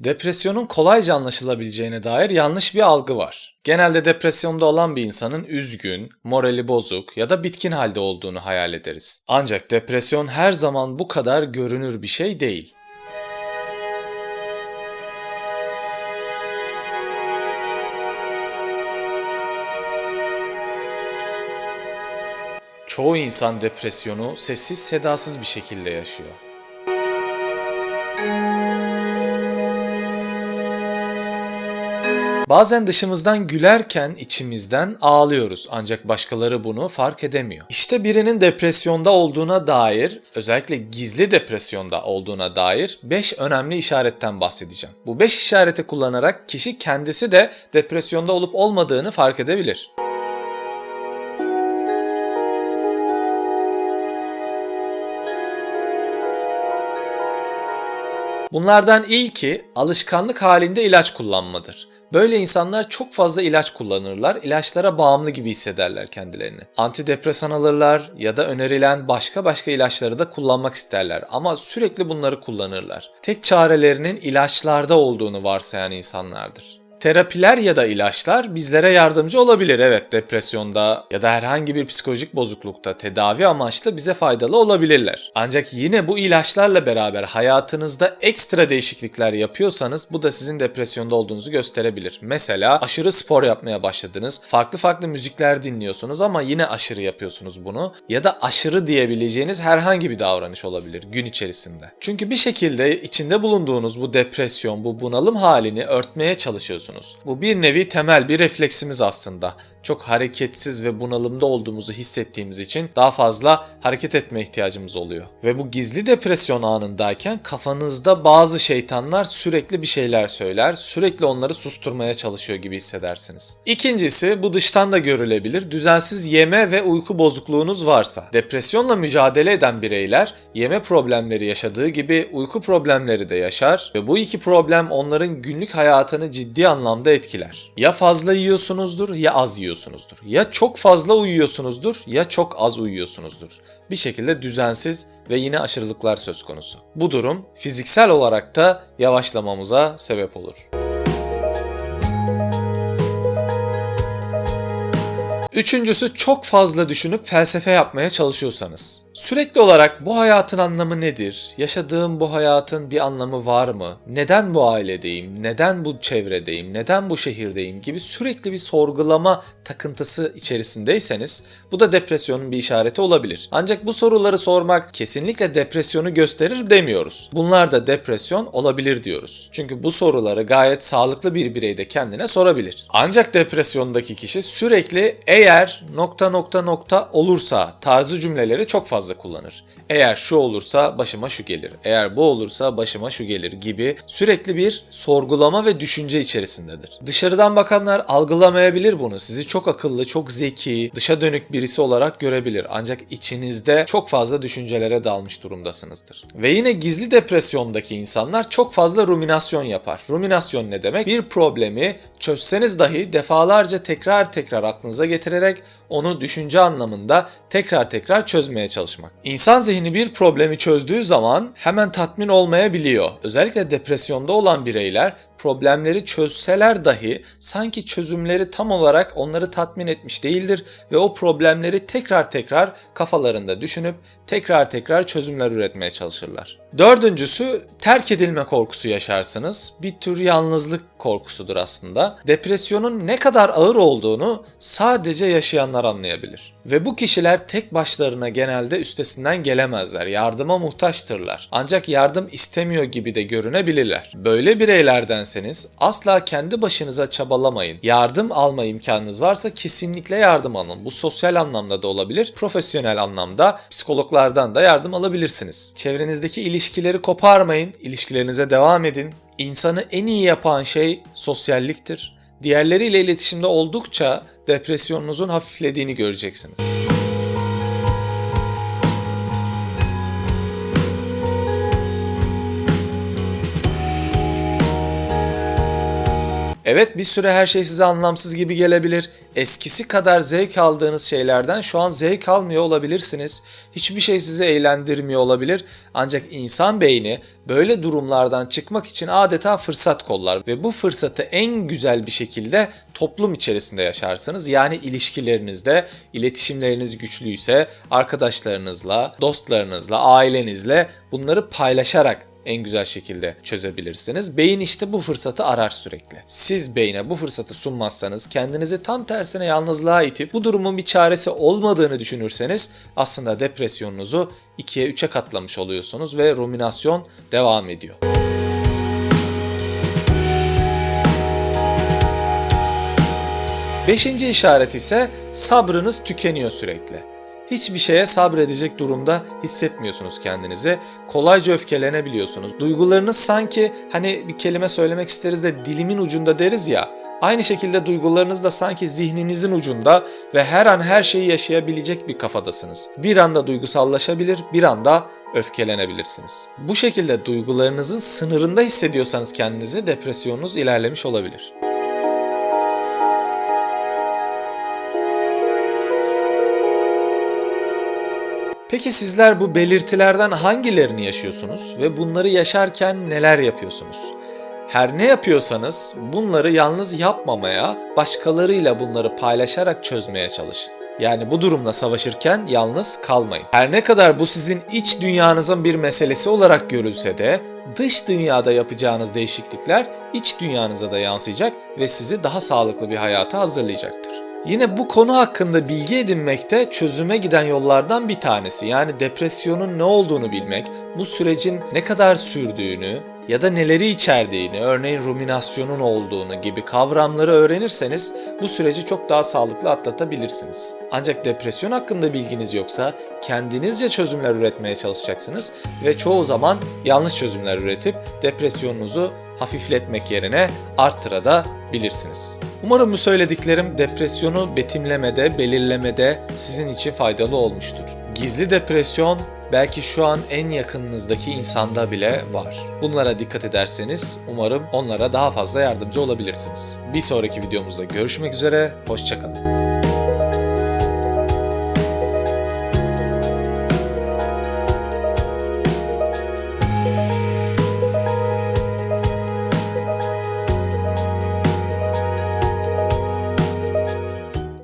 Depresyonun kolayca anlaşılabileceğine dair yanlış bir algı var. Genelde depresyonda olan bir insanın üzgün, morali bozuk ya da bitkin halde olduğunu hayal ederiz. Ancak depresyon her zaman bu kadar görünür bir şey değil. Çoğu insan depresyonu sessiz sedasız bir şekilde yaşıyor. Bazen dışımızdan gülerken içimizden ağlıyoruz ancak başkaları bunu fark edemiyor. İşte birinin depresyonda olduğuna dair, özellikle gizli depresyonda olduğuna dair 5 önemli işaretten bahsedeceğim. Bu 5 işareti kullanarak kişi kendisi de depresyonda olup olmadığını fark edebilir. Bunlardan ilki alışkanlık halinde ilaç kullanmadır. Böyle insanlar çok fazla ilaç kullanırlar, ilaçlara bağımlı gibi hissederler kendilerini. Antidepresan alırlar ya da önerilen başka başka ilaçları da kullanmak isterler ama sürekli bunları kullanırlar. Tek çarelerinin ilaçlarda olduğunu varsayan insanlardır. Terapiler ya da ilaçlar bizlere yardımcı olabilir evet depresyonda ya da herhangi bir psikolojik bozuklukta tedavi amaçlı bize faydalı olabilirler. Ancak yine bu ilaçlarla beraber hayatınızda ekstra değişiklikler yapıyorsanız bu da sizin depresyonda olduğunuzu gösterebilir. Mesela aşırı spor yapmaya başladınız, farklı farklı müzikler dinliyorsunuz ama yine aşırı yapıyorsunuz bunu ya da aşırı diyebileceğiniz herhangi bir davranış olabilir gün içerisinde. Çünkü bir şekilde içinde bulunduğunuz bu depresyon, bu bunalım halini örtmeye çalışıyorsunuz. Bu bir nevi temel bir refleksimiz aslında. Çok hareketsiz ve bunalımda olduğumuzu hissettiğimiz için daha fazla hareket etme ihtiyacımız oluyor. Ve bu gizli depresyon anındayken kafanızda bazı şeytanlar sürekli bir şeyler söyler, sürekli onları susturmaya çalışıyor gibi hissedersiniz. İkincisi bu dıştan da görülebilir. Düzensiz yeme ve uyku bozukluğunuz varsa. Depresyonla mücadele eden bireyler yeme problemleri yaşadığı gibi uyku problemleri de yaşar ve bu iki problem onların günlük hayatını ciddi anlamda etkiler. Ya fazla yiyorsunuzdur ya az yiyorsunuzdur. Ya çok fazla uyuyorsunuzdur ya çok az uyuyorsunuzdur. Bir şekilde düzensiz ve yine aşırılıklar söz konusu. Bu durum fiziksel olarak da yavaşlamamıza sebep olur. Üçüncüsü çok fazla düşünüp felsefe yapmaya çalışıyorsanız. Sürekli olarak bu hayatın anlamı nedir? Yaşadığım bu hayatın bir anlamı var mı? Neden bu ailedeyim? Neden bu çevredeyim? Neden bu şehirdeyim? gibi sürekli bir sorgulama takıntısı içerisindeyseniz bu da depresyonun bir işareti olabilir. Ancak bu soruları sormak kesinlikle depresyonu gösterir demiyoruz. Bunlar da depresyon olabilir diyoruz. Çünkü bu soruları gayet sağlıklı bir birey de kendine sorabilir. Ancak depresyondaki kişi sürekli eğer nokta nokta nokta olursa tarzı cümleleri çok fazla kullanır. Eğer şu olursa başıma şu gelir. Eğer bu olursa başıma şu gelir gibi sürekli bir sorgulama ve düşünce içerisindedir. Dışarıdan bakanlar algılamayabilir bunu. Sizi çok akıllı, çok zeki, dışa dönük birisi olarak görebilir. Ancak içinizde çok fazla düşüncelere dalmış durumdasınızdır. Ve yine gizli depresyondaki insanlar çok fazla ruminasyon yapar. Ruminasyon ne demek? Bir problemi çözseniz dahi defalarca tekrar tekrar aklınıza getirerek onu düşünce anlamında tekrar tekrar çözmeye çalışmak. İnsan zihni bir problemi çözdüğü zaman hemen tatmin olmayabiliyor. Özellikle depresyonda olan bireyler problemleri çözseler dahi sanki çözümleri tam olarak onları tatmin etmiş değildir ve o problemleri tekrar tekrar kafalarında düşünüp tekrar tekrar çözümler üretmeye çalışırlar. Dördüncüsü terk edilme korkusu yaşarsınız. Bir tür yalnızlık korkusudur aslında. Depresyonun ne kadar ağır olduğunu sadece yaşayanlar anlayabilir. Ve bu kişiler tek başlarına genelde üstesinden gelemezler. Yardıma muhtaçtırlar. Ancak yardım istemiyor gibi de görünebilirler. Böyle bireylerdenseniz asla kendi başınıza çabalamayın. Yardım alma imkanınız varsa kesinlikle yardım alın. Bu sosyal anlamda da olabilir, profesyonel anlamda psikologlardan da yardım alabilirsiniz. Çevrenizdeki ilişkileri koparmayın, ilişkilerinize devam edin. İnsanı en iyi yapan şey sosyalliktir. Diğerleriyle iletişimde oldukça depresyonunuzun hafiflediğini göreceksiniz. Evet bir süre her şey size anlamsız gibi gelebilir. Eskisi kadar zevk aldığınız şeylerden şu an zevk almıyor olabilirsiniz. Hiçbir şey sizi eğlendirmiyor olabilir. Ancak insan beyni böyle durumlardan çıkmak için adeta fırsat kollar ve bu fırsatı en güzel bir şekilde toplum içerisinde yaşarsınız. Yani ilişkilerinizde, iletişimleriniz güçlüyse arkadaşlarınızla, dostlarınızla, ailenizle bunları paylaşarak en güzel şekilde çözebilirsiniz. Beyin işte bu fırsatı arar sürekli. Siz beyne bu fırsatı sunmazsanız, kendinizi tam tersine yalnızlığa itip bu durumun bir çaresi olmadığını düşünürseniz aslında depresyonunuzu 2'ye 3'e katlamış oluyorsunuz ve ruminasyon devam ediyor. Beşinci işaret ise sabrınız tükeniyor sürekli. Hiçbir şeye sabredecek durumda hissetmiyorsunuz kendinizi. Kolayca öfkelenebiliyorsunuz. Duygularınız sanki hani bir kelime söylemek isteriz de dilimin ucunda deriz ya. Aynı şekilde duygularınız da sanki zihninizin ucunda ve her an her şeyi yaşayabilecek bir kafadasınız. Bir anda duygusallaşabilir, bir anda öfkelenebilirsiniz. Bu şekilde duygularınızın sınırında hissediyorsanız kendinizi depresyonunuz ilerlemiş olabilir. Peki sizler bu belirtilerden hangilerini yaşıyorsunuz ve bunları yaşarken neler yapıyorsunuz? Her ne yapıyorsanız bunları yalnız yapmamaya, başkalarıyla bunları paylaşarak çözmeye çalışın. Yani bu durumla savaşırken yalnız kalmayın. Her ne kadar bu sizin iç dünyanızın bir meselesi olarak görülse de dış dünyada yapacağınız değişiklikler iç dünyanıza da yansıyacak ve sizi daha sağlıklı bir hayata hazırlayacaktır. Yine bu konu hakkında bilgi edinmek de çözüme giden yollardan bir tanesi. Yani depresyonun ne olduğunu bilmek, bu sürecin ne kadar sürdüğünü ya da neleri içerdiğini, örneğin ruminasyonun olduğunu gibi kavramları öğrenirseniz bu süreci çok daha sağlıklı atlatabilirsiniz. Ancak depresyon hakkında bilginiz yoksa kendinizce çözümler üretmeye çalışacaksınız ve çoğu zaman yanlış çözümler üretip depresyonunuzu hafifletmek yerine arttırabilirsiniz. Umarım bu söylediklerim depresyonu betimlemede, belirlemede sizin için faydalı olmuştur. Gizli depresyon belki şu an en yakınınızdaki insanda bile var. Bunlara dikkat ederseniz umarım onlara daha fazla yardımcı olabilirsiniz. Bir sonraki videomuzda görüşmek üzere, hoşçakalın.